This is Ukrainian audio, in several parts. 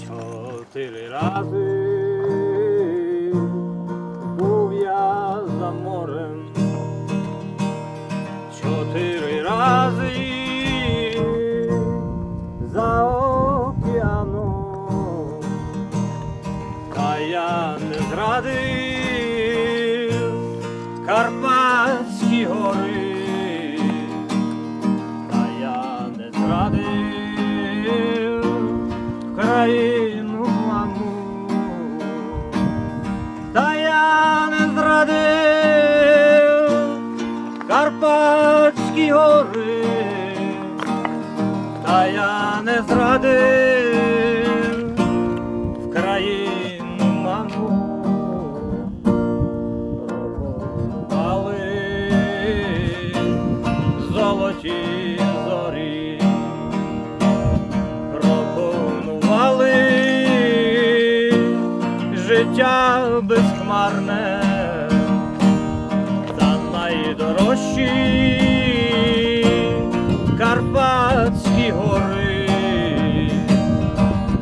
Чотири рази був я за морем, чотири рази за океаном, та я не зрадив Карпатські гори, та я не зрадив в країну маму. Пропали золоті зорі, пропонували життя безхмарне гори,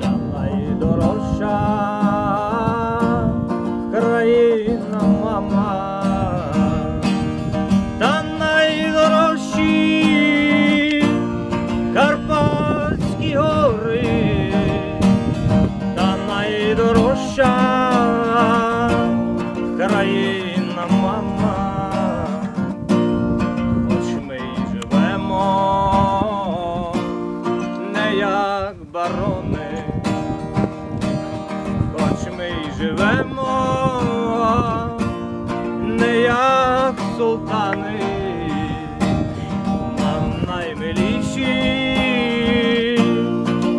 та найдорожча країна мама, та найдорожчі Карпатські гори, барони, хоч ми й живемо не як султани, нам наймиліші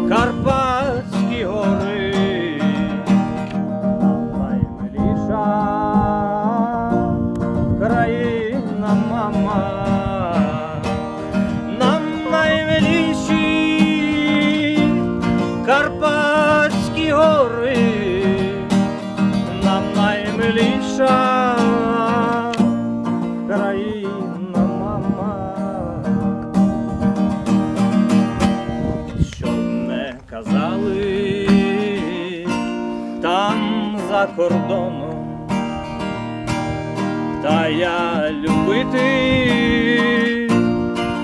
Карпатські гори, нам наймиліша країна мама, Карпатські гори, нам наймиліша країна мама. Що не казали там за кордоном, та я любити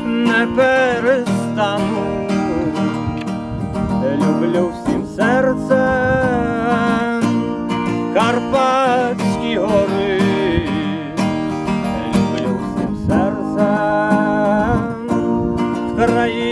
не перестану, серцем Карпатські гори, люблю всім серцем. Країну